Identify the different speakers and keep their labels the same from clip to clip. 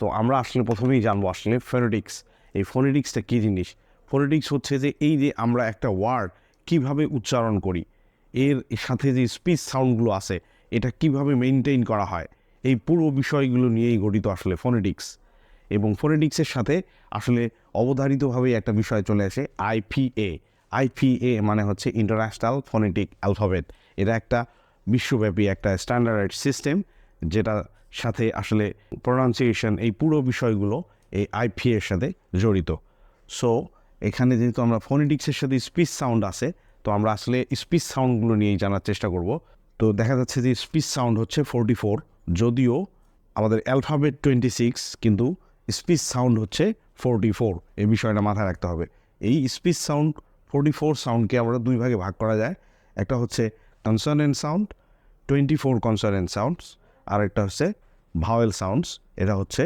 Speaker 1: তো আমরা আসলে প্রথমেই জানব আসলে ফোনেটিক্স এই ফোনেটিক্সটা কী জিনিস? ফোনেটিক্স হচ্ছে যে এই যে আমরা একটা ওয়ার্ড কীভাবে উচ্চারণ করি, এর সাথে যে স্পিচ সাউন্ডগুলো আছে, এটা কীভাবে মেনটেন করা হয়, এই পুরো বিষয়গুলো নিয়েই গঠিত আসলে ফোনেটিক্স এবং ফোনেটিক্সের সাথে আসলে অবধারিতভাবেই একটা বিষয় চলে আসে আইপিএ আইপিএ মানে হচ্ছে ইন্টারন্যাশনাল ফোনেটিক অ্যালফাবেট এটা একটা বিশ্বব্যাপী একটা স্ট্যান্ডার্ড সিস্টেম যেটা সাথে আসলে প্রনাউন্সিয়েশন এই পুরো বিষয়গুলো এই আইপিএ এর সাথে জড়িত। সো এখানে যেহেতু আমরা ফোনেটিক্সের সাথে স্পিচ সাউন্ড আছে, তো আমরা আসলে স্পিচ সাউন্ডগুলো নিয়েই জানার চেষ্টা করব। তো দেখা যাচ্ছে যে স্পিচ সাউন্ড হচ্ছে ফোরটি ফোর যদিও আমাদের অ্যালফাবেট টোয়েন্টি সিক্স কিন্তু স্পিচ সাউন্ড হচ্ছে ফোরটি ফোর এই বিষয়টা মাথায় রাখতে হবে। এই স্পিচ সাউন্ড ফোরটি ফোর সাউন্ডকে আমরা দুই ভাগে ভাগ করা যায়। একটা হচ্ছে consonant sound twenty four consonant sounds আর একটা হচ্ছে ভাওয়েল সাউন্ডস এটা হচ্ছে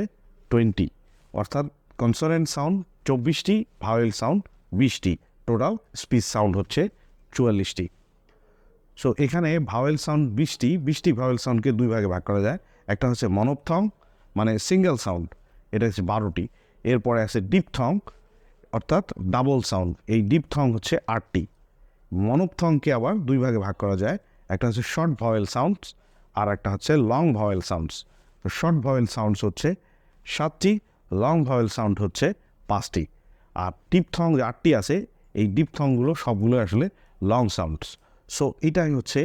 Speaker 1: টোয়েন্টি অর্থাৎ কনসার্নেন্ট সাউন্ড চব্বিশটি ভাওয়েল সাউন্ড বিশটি টোটাল স্পিচ সাউন্ড হচ্ছে চুয়াল্লিশটি. সো এখানে ভাওয়েল সাউন্ড বিশটি বিশটি ভাওয়েল সাউন্ডকে দুই ভাগে ভাগ করা যায়। একটা হচ্ছে মনোপথং মানে সিঙ্গেল সাউন্ড এটা হচ্ছে বারোটি। এরপরে আছে ডিপথং অর্থাৎ ডাবল সাউন্ড এই ডিপথং হচ্ছে আটটি। মনোপথংকে আবার দুই ভাগে ভাগ করা যায়। একটা হচ্ছে শর্ট ভাওয়েল সাউন্ডস আর একটা হচ্ছে long vowel sounds short vowel sounds হচ্ছে সাতটি লং ভয়েল সাউন্ড হচ্ছে পাঁচটি। আর ডিপথং যে আটটি আছে, এই ডিপথংগুলো সবগুলো আসলে লং সাউন্ডস সো এটাই হচ্ছে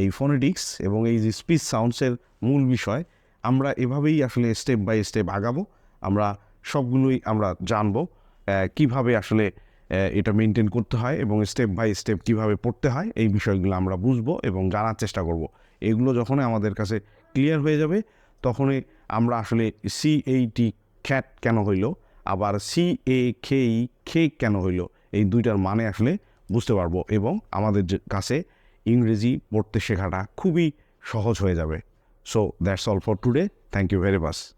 Speaker 1: এই ফোনেটিক্স এবং এই যে স্পিচ সাউন্ডসের মূল বিষয়। আমরা এভাবেই আসলে স্টেপ বাই স্টেপ আগাবো। আমরা সবগুলোই আমরা জানব কীভাবে আসলে এটা মেনটেন করতে হয় এবং স্টেপ বাই স্টেপ কীভাবে পড়তে হয়, এই বিষয়গুলো আমরা বুঝব এবং জানার চেষ্টা করব। এগুলো যখনই আমাদের কাছে ক্লিয়ার হয়ে যাবে তখনই আমরা আসলে সি এইটি খ্যাট কেন হইল? আবার সি এ খেই খে কেন হইল? এই দুইটার মানে আসলে বুঝতে পারব এবং আমাদের কাছে ইংরেজি পড়তে শেখাটা খুবই সহজ হয়ে যাবে। So that's all for today thank you very much